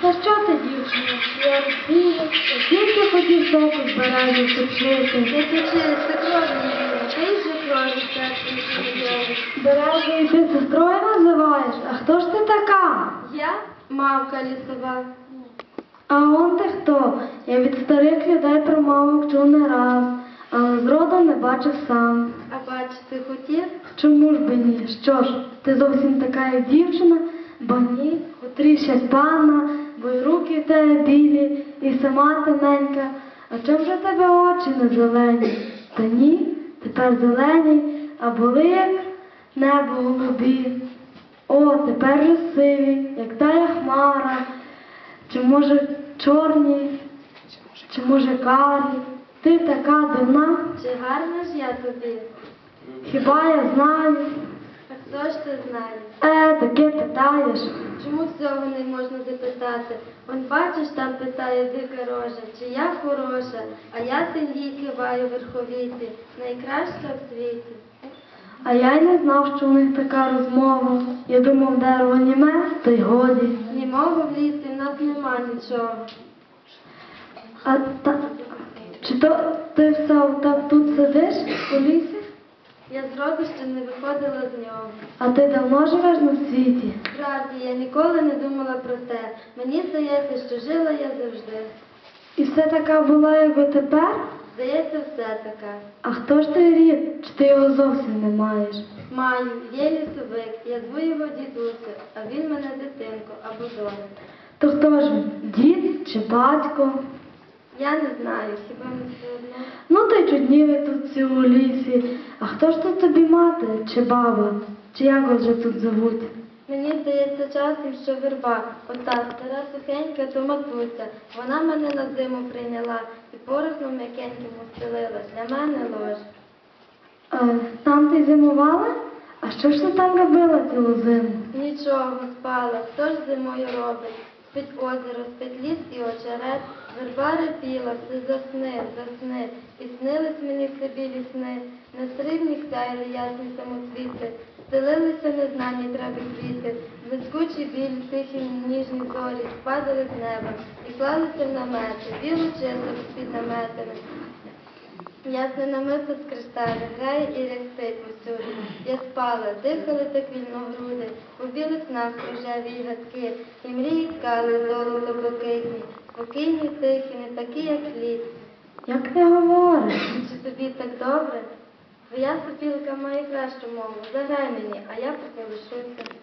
Та що ти, дівчина? Я розумію, тільки хотів соку з березі сучити. Не не було. Ти поділи. Березу і ти сестрою називаєш? А хто ж ти така? Я мавка лісова. А он ти хто? Я від старих людей про мамок чув не раз, але зроду не бачив сам. А бачити хотів? Чому ж би ні? Що ж, ти зовсім така як дівчина, бо ні, котріша панна, бо й руки в тебе білі, і сама тоненька. А чом же тебе очі не зелені? Та ні, тепер зелені, а були як небо голубі. О, тепер же сиві, як тая хмара, чи може чорні, чи може карі. Ти така дивна, Чи гарна ж я тобі? хіба я знаю? Хто ж ти знає? Е, таке питаєш. Чому цього не можна запитати? Он бачиш, там питає дика рожа, чи я хороша, а я синій киваю верховіті, найкраща в світі. А я й не знав, що у них така розмова. Я думав, дерево німе, то й годі. Німого в лісі в нас нема нічого. А та чи то ти все так тут сидиш у лісі? Я зроду ще не виходила з нього. А ти давно живеш на світі? Справді, я ніколи не думала про те. Мені здається, що жила я завжди. І все така була, як отепер? Здається, все така. А хто ж ти рід? Чи ти його зовсім не маєш? Маю, є лісовик, я зву його дідуся, а він мене дитинко або доня. То хто ж він? Дід чи батько? Я не знаю, хіба не все? Ну та й чудні ви тут всі у лісі. А хто ж тут тобі мати чи баба? Чи як вас же тут зовуть? Мені здається часом, що верба, ота стара сухенька, то матуся. Вона мене на зиму прийняла і порохом м'якеньким устелила. Для мене лож. Е, там ти зимувала? А що ж ти там робила цілу зиму? Нічого, спала, хто ж зимою робить? Спить озеро, під ліс і очерет, верба репіла, все засни, засни, і снились мені в білі сни, на срібні сяяли ясні самоцвіти, стелилися незнані трави квіти, блискучі білі, тихі ніжні зорі, спадали з неба і клалися в намети, біло чисто під наметами. Ясне намисло з кришталі, грає і рястить усюди. Я спала, дихали так вільно груди, у білих снах рожеві гадки, і мрії скали золото блакитні, спокійні, тихі, не такі, як літ. Як ти говориш? Чи тобі так добре? Твоя сопілка має кращу мову, заграй мені, а я поки лишуся.